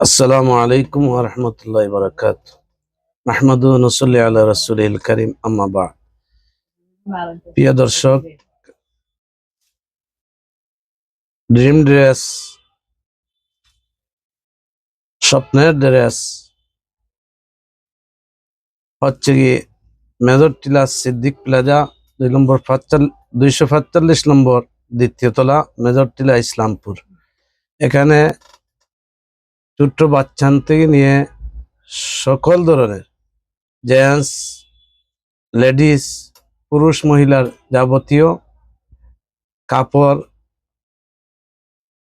আসসালামু আলাইকুম ওরহমতুল্লাহ বরকাত মাহমুদু নসল্লি আল্লাহ রসুল করিম আম্মাবা প্রিয় দর্শক ড্রিম ড্রেস স্বপ্নের ড্রেস, হচ্ছে কি মেজর টিলা সিদ্দিক প্লাজা, দুই নম্বর দুইশো সাতচল্লিশ নম্বর দ্বিতীয় তলা, মেজর টিলা ইসলামপুর। এখানে ছোট্ট বাচ্চান থেকে নিয়ে সকল ধরনের জেন্টস, লেডিস, পুরুষ মহিলার যাবতীয় কাপড়,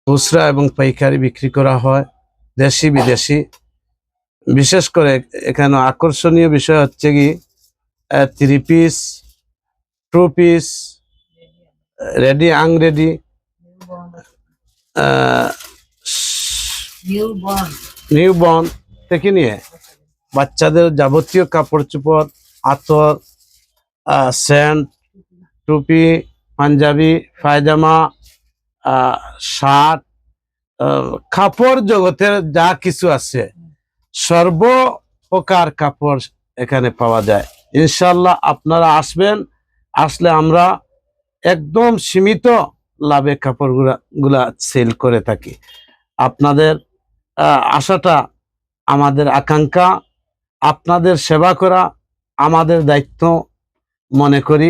খুচরা এবং পাইকারি বিক্রি করা হয় দেশি বিদেশি। বিশেষ করে এখানে আকর্ষণীয় বিষয় হচ্ছে কি three piece two piece ready আংরেডি new born থেকে নিয়ে বাচ্চাদের যাবতীয় কাপড় চোপড়, আতর স্যান্ড টুপি, পাঞ্জাবি, পায়জামা শার্ট কাপড় জগতের যা কিছু আছে সর্ব প্রকার কাপড় এখানে পাওয়া যায়। ইনশাল্লাহ আপনারা আসবেন, আসলে আমরা একদম সীমিত লাভে কাপড়গুলা, গুলা সেল করে থাকি। আপনাদের আশাটা আমাদের আকাঙ্ক্ষা। আপনাদের সেবা করা আমাদের দায়িত্ব মনে করি।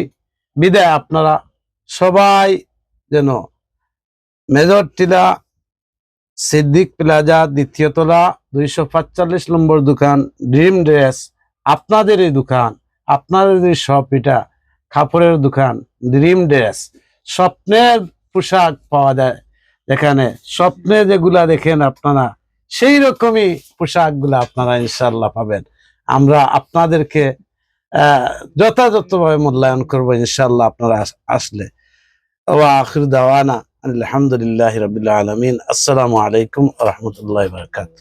বিদায় আপনারা সবাই যেন মেজর টিলা, সিদ্দিক প্লাজা দ্বিতীয়তলা দুইশো পাঁচচল্লিশ নম্বর দোকান, ড্রিম ড্রেস আপনাদের এই দোকান আপনাদের এই শপ এটা কাপড়ের দোকান, ড্রিম ড্রেস। স্বপ্নের পোশাক পাওয়া যায় এখানে। স্বপ্নে যেগুলা দেখেন আপনারা সেই রকমই পোশাকগুলো আপনারা ইনশাল্লাহ পাবেন। আমরা আপনাদেরকে যথাযথভাবে মূল্যায়ন করব ইনশাল্লাহ আপনারা আস- আসলে। ও আখির দাওয়ানা আলহামদুলিল্লাহ রবিল্লা আলমিন। আসসালামু আলাইকুম রহমতুল্লাহ বারকাত